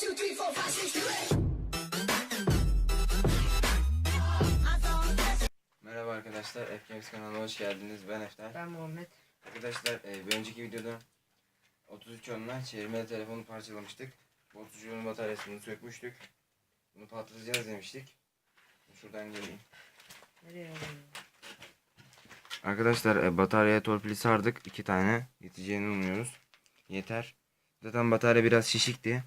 two, three, four, five, six, seven, eight. Merhaba arkadaşlar, FGMX kanalına hoş geldiniz. Ben Efter. Ben Muhammed. Arkadaşlar e, bir önceki videoda 33 onla çevirmeli telefonu parçalamıştık. Bu 33 onun bataryasını sökmüştük. Bunu patlatacağız demiştik. Şuradan geleyim. Nereye? Arkadaşlar e, bataryaya torpili sardık. iki tane. Yeteceğini umuyoruz. Yeter. Zaten batarya biraz şişikti.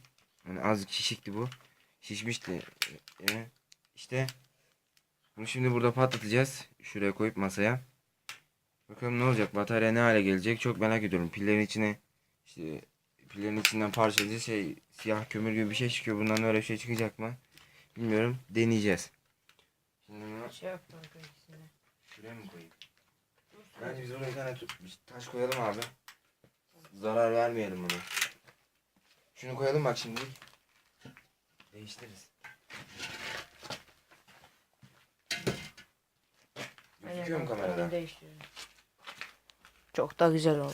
Yani azıcık şişikti bu. Şişmişti. E, e, işte bunu şimdi burada patlatacağız. Şuraya koyup masaya. Bakalım ne olacak? Batarya ne hale gelecek? Çok merak ediyorum. Pillerin içine işte pillerin içinden parçalayıcı şey siyah kömür gibi bir şey çıkıyor. Bundan öyle bir şey çıkacak mı? Bilmiyorum. Deneyeceğiz. Şimdi bunu Şey yaptım ikisine. şuraya mı koyayım? Bence biz oraya bir tane taş koyalım abi. Zarar vermeyelim bunu. Şunu koyalım bak şimdi. Değiştiririz. Gözüküyor mu kamerada? Değiştiriyorum. Çok da güzel oldu.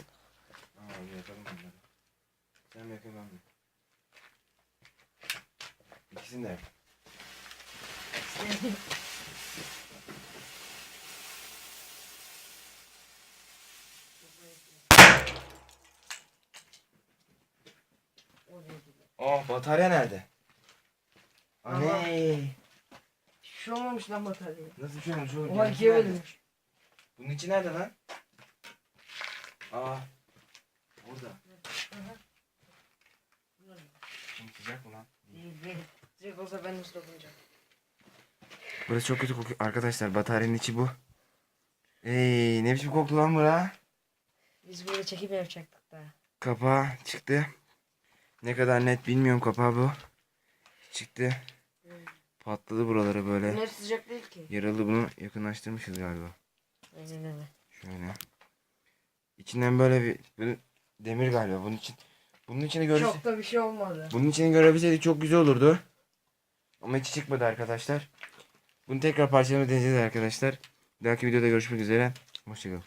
Aa, yapalım bunları. Sen mi yapayım ben mi? İkisini de yap. Oh batarya nerede? Aney. Hiçbir şey olmamış lan batarya. Nasıl bir şey olmuş oğlum? Oha Kendisi ikiye nerede? bölünmüş. Bunun içi nerede lan? Aa. Burada. Şimdi sıcak mı lan? Değil olsa ben nasıl dokunacağım? Burası çok kötü kokuyor. Arkadaşlar bataryanın içi bu. Ey ne biçim koktu lan bura? Biz burada çekim yapacaktık da. Kapağı çıktı. Ne kadar net bilmiyorum kapağı bu. Çıktı. Patladı buraları böyle. Bunlar sıcak değil ki. Yaralı bunu yakınlaştırmışız galiba. Aynen öyle. Şöyle. İçinden böyle bir bunu demir galiba bunun için. Bunun içini görürse Çok da bir şey olmadı. bunun içini görebilseydik çok güzel olurdu. Ama içi çıkmadı arkadaşlar. Bunu tekrar parçalamayı deneyeceğiz arkadaşlar. Bir dahaki videoda görüşmek üzere. Hoşçakalın.